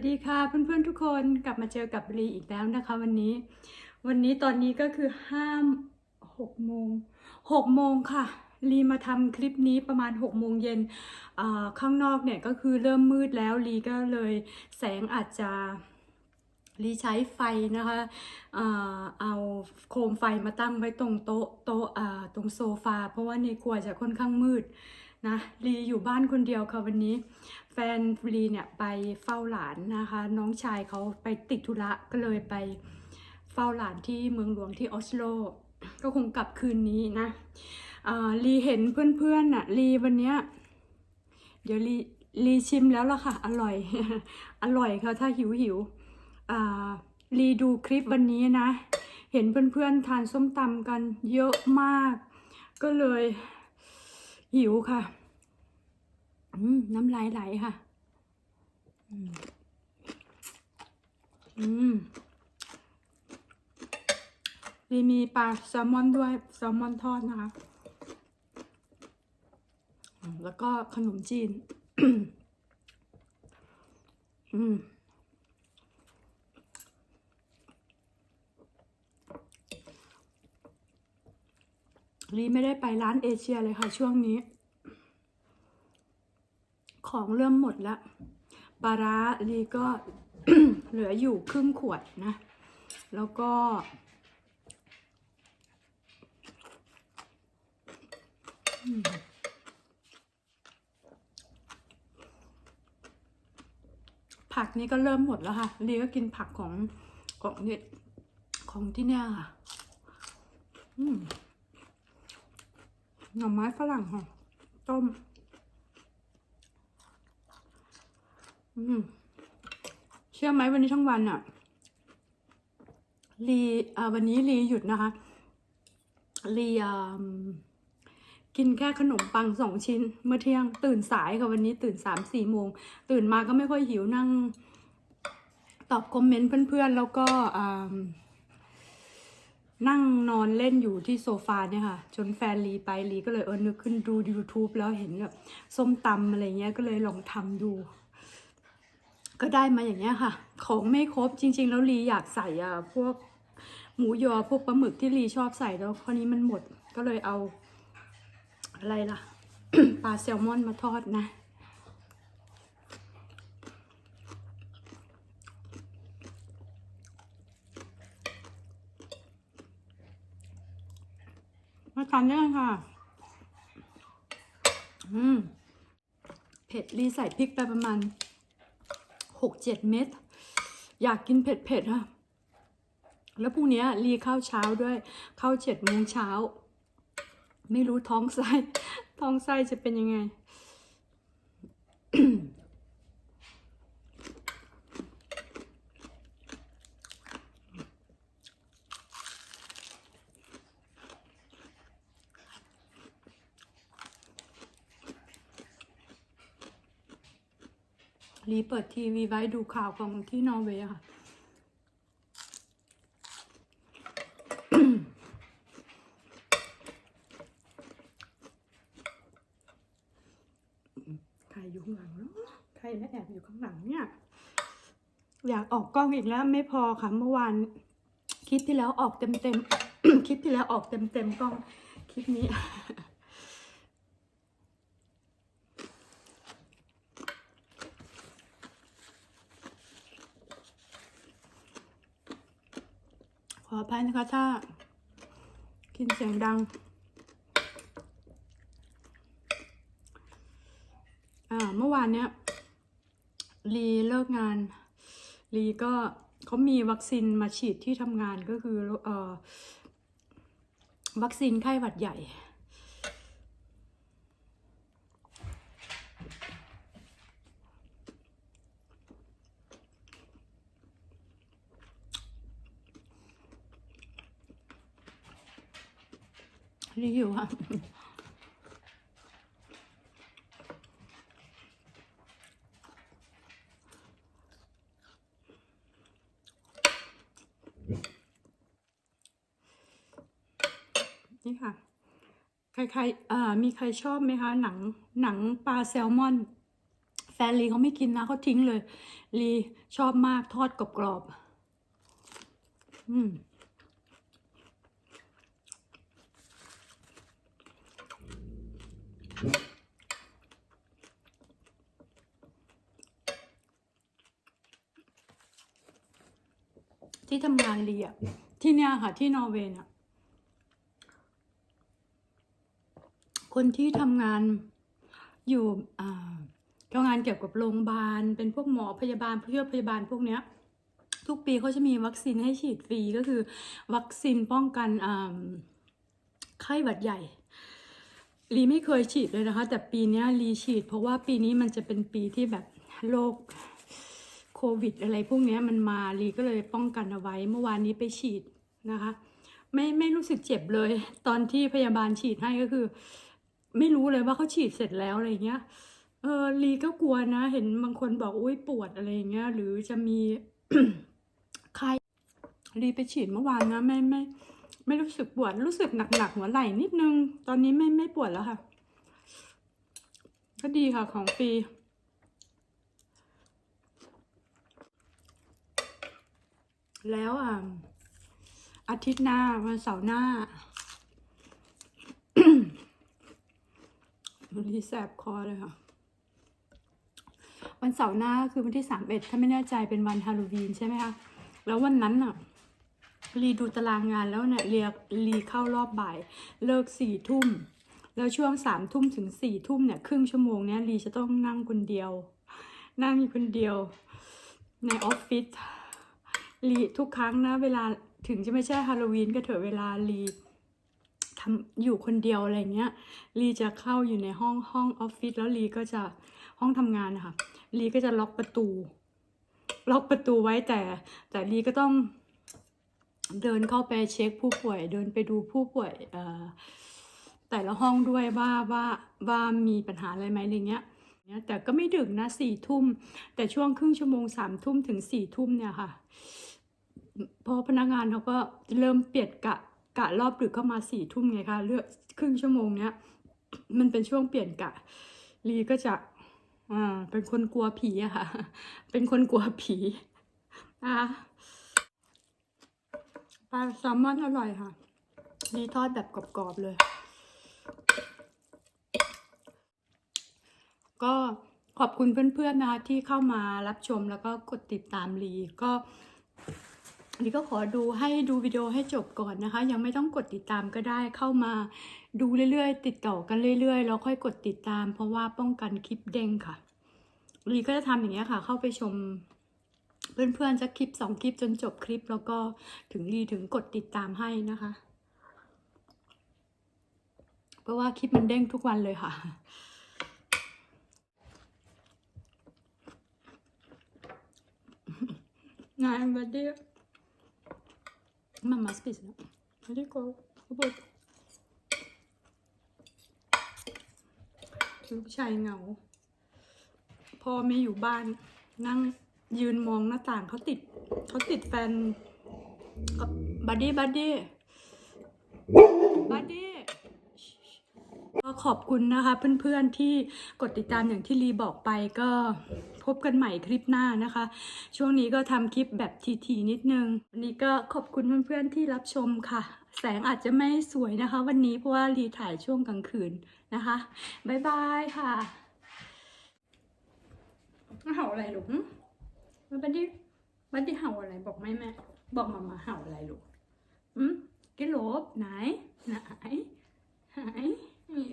วัสดีค่ะเพื่อนๆทุกคนกลับมาเจอกับลีอีกแล้วนะคะ วันนี้ วันนี้ตอนนี้ก็คือห้ามหกโมงหกโมงค่ะลีมาทำคลิปนี้ประมาณหกโมงเย็นข้างนอกเนี่ยก็คือเริ่มมืดแล้วลีก็เลยแสงอาจจะลีใช้ไฟนะคะเอาโคมไฟมาตั้งไว้ตรงโต๊ะโต๊ะตรงโซฟาเพราะว่าในครัวจะค่อนข้างมืด นะลีอยู่บ้านคนเดียวค่ะวันนี้ แฟนลีเนี่ยไปเฝ้าหลานนะคะ น้องชายเขาไปติดธุระก็เลยไปเฝ้าหลานที่เมืองหลวงที่ออสโล ก็คงกลับคืนนี้นะลีเห็นเพื่อนๆน่ะลีวันเนี้ยเดี๋ยวลีลีชิมแล้วล่ะค่ะ อร่อย อร่อยค่ะถ้าหิวหิวลีดูคลิปวันนี้นะ เห็นเพื่อนๆทานส้มตำกันเยอะมาก ก็เลยหิวค่ะ น้ำลายไหลค่ะ อืมอืมมีมีปลาแซลมอนด้วยแซลมอนทอดนะคะ แล้วก็ขนมจีน อืมลีไม่ได้ไปร้านเอเชียเลยค่ะช่วงนี้ ของเริ่มหมดแล้วปลาร้าลีก็เหลืออยู่ครึ่งขวดนะ แล้วก็ ผักนี่ก็เริ่มหมดแล้วค่ะลีก็กินผักของของเนี่ยของที่เนี่ยค่ะหน่อไม้ฝรั่งค่ะต้ม อืม เชื่อไหมวันนี้ทั้งวันอะลีอาวันนี้ลีหยุดนะคะลีกินแค่ขนมปังสองชิ้น เมื่อเที่ยงตื่นสายค่ะวันนี้ตื่นสามสี่โมง ตื่นมาก็ไม่ค่อยหิวนั่ง ตอบคอมเมนต์เพื่อนๆ แล้วก็นั่งนอนเล่นอยู่ที่โซฟาเนี่ยค่ะ จนแฟนลีไปลีก็เลยเออนึกขึ้นดู YouTube แล้วเห็นแบบส้มตำอะไรเงี้ยก็เลยลองทำดู ก็ได้มาอย่างเงี้ยค่ะ ของไม่ครบจริง ๆ แล้วลีอยากใส่อะพวกหมูยอพวกปลาหมึกที่ลีชอบใส่แล้วคราวนี้มันหมดก็เลยเอา อะไรล่ะปลาแซลมอนมาทอดนะ มาทานได้ค่ะ อืม เผ็ดลีใส่พริกไปประมาณ หกเจ็ดเม็ดอยากกินเผ็ดๆค่ะแล้วพรุ่งนี้รีข้าวเช้าด้วยข้าวเจ็ดโมงเช้า ไม่รู้ท้องไส้ท้องไส้จะเป็นยังไง ลีเปิดทีวีไว้ดูข่าวของที่นอร์เวย์ค่ะ ใครอยู่ข้างหลังเนอะใครมาแอบอยู่ข้างหลังเนี่ย อยากออกกล้องอีกแล้วไม่พอค่ะ เมื่อวานคลิปที่แล้วออกเต็มเต็มๆคลิปที่แล้วออกเต็มเต็มๆกล้องคลิปนี้ ขออภัยนะคะ ถ้า กินเสียงดัง อ่า เมื่อวานเนี้ยลีเลิกงานลีก็เขามีวัคซีนมาฉีดที่ทำงานก็คือ เอ่อ วัคซีนไข้หวัดใหญ่ รีวิวค่ะนี่ค่ะ ใครๆเอ่อมีใครชอบไหมคะ หนัง หนังปลาแซลมอนฟฟนลีเขาไม่กินนะเขาทิ้งเลยลีชอบมากทอดกรอบๆอืม ที่ทำงานลีอะที่เนี่ยค่ะ ที่นอร์เวย์เนี่ยคนที่ทำงานอยู่อ่าทำงานเกี่ยวกับโรงพยาบาล เป็นพวกหมอพยาบาลผู้ช่วยพยาบาลพวกเนี้ย ทุกปีเขาจะมีวัคซีนให้ฉีดฟรีก็คือ วัคซีนป้องกันอ่าไข้หวัดใหญ่ ลีไม่เคยฉีดเลยนะคะ แต่ปีนี้ลีฉีด เพราะว่าปีนี้มันจะเป็นปีที่แบบโรคโควิด อะไรพวกนี้มันมาลีก็เลยป้องกันเอาไว้ เมื่อวานนี้ไปฉีดนะคะ ไม่ไม่รู้สึกเจ็บเลย ตอนที่พยาบาลฉีดให้ก็คือ ไม่รู้เลยว่าเขาฉีดเสร็จแล้วอะไรเงี้ยเออลีก็กลัวนะ เห็นบางคนบอกอุ้ยปวดอะไรเงี้ย หรือจะมีไข้ลีไปฉีดเมื่อวานนะไม่ไม่ไม่ ไม่รู้สึกปวด รู้สึกหนักๆหัวไหล่นิดนึง ตอนนี้ไม่ไม่ปวดแล้วค่ะ ก็ดีค่ะของฟรีแล้วอะอาทิตย์หน้าวันเสาร์หน้าวันที่แสบคอเลยค่ะ วันเสาร์หน้าคือวันที่สามเอ็ดถ้าไม่แน่ใจเป็นวันฮาโลวีนใช่ไหมคะ แล้ววันนั้นน่ะ รีดูตารางงานแล้วเนี่ยเรียกรีเข้ารอบบ่าย เลิกสี่ทุ่ม แล้วช่วงสามทุ่มถึงสี่ทุ่มเนี่ยครึ่งชั่วโมงเนี่ยรีจะต้องนั่งคนเดียว นั่งอยู่คนเดียว ในออฟฟิศรีทุกครั้งนะ เวลาถึงจะไม่ใช่ฮาโลวีนก็เถอะเวลารีทำอยู่คนเดียวอะไรเงี้ยรีจะเข้าอยู่ในห้องห้องออฟฟิศแล้วรีก็จะห้องทำงานนะคะรีก็จะล็อกประตู ล็อกประตูไว้แต่แต่รีก็ต้อง เดินเข้าไปเช็คผู้ป่วย เดินไปดูผู้ป่วยแต่ละห้องด้วยว่าว่าว่ามีปัญหาอะไรไหมอะไรเงี้ยแต่ก็ไม่ดึกนะสี่ทุ่ม แต่ช่วงครึ่งชั่วโมงสามทุ่มถึงสี่ทุ่มเนี่ยค่ะพราะพนักงานเขาก็เริ่มเปลี่ยนกะกะรอบดึกเข้ามาสี่ทุ่มไงคะเลือกครึ่งชั่วโมงเนี้ยมันเป็นช่วงเปลี่ยนกะลีก็จะอ่าเป็นคนกลัวผีอะค่ะ เป็นคนกลัวผีอะ ปลาแซลมอนอร่อยค่ะดีทอดแบบกรอบๆเลย ก็ขอบคุณเพื่อนๆนะคะที่เข้ามารับชมแล้วก็กดติดตามลีก็ลีก็ขอดูให้ดูวิดีโอให้จบก่อนนะคะ ยังไม่ต้องกดติดตามก็ได้เข้ามาดูเรื่อยๆ ติดต่อกันเรื่อยๆ แล้วค่อยกดติดตาม เพราะว่าป้องกันคลิปเด้งค่ะลีก็จะทำอย่างเงี้ยค่ะ เข้าไปชม เพื่อนๆสักคลิปสองคลิปจนจบคลิปแล้วก็ถึงรีถึงกดติดตามให้นะคะ เพราะว่าคลิปมันเด้งทุกวันเลยค่ะ Nej, men det... Mamma spiser den. Men det går. Och bort. ลูกชายเหงา พ่อไม่อยู่บ้านนั่ง ยืนมองหน้าต่างเขาติดเขาติดแฟนกับบัดดี้บัดดี้บัดดี้ก็ขอบคุณนะคะ เพื่อนๆที่กดติดตามอย่างที่ลีบอกไปก็พบกันใหม่คลิปหน้านะคะ ช่วงนี้ก็ทำคลิปแบบทีๆนิดนึง วันนี้ก็ขอบคุณเพื่อนๆที่รับชมค่ะ แสงอาจจะไม่สวยนะคะ วันนี้เพราะว่ารีถ่ายช่วงกลางคืนนะคะบ๊ายบายค่ะเห่าอะไรหลู กหึบันดี้บันดี้เห่าอะไรบอกแม่แม่บอกมามาเห่าอะไรลูกอืมกิโลบไหนไหนไหนนี่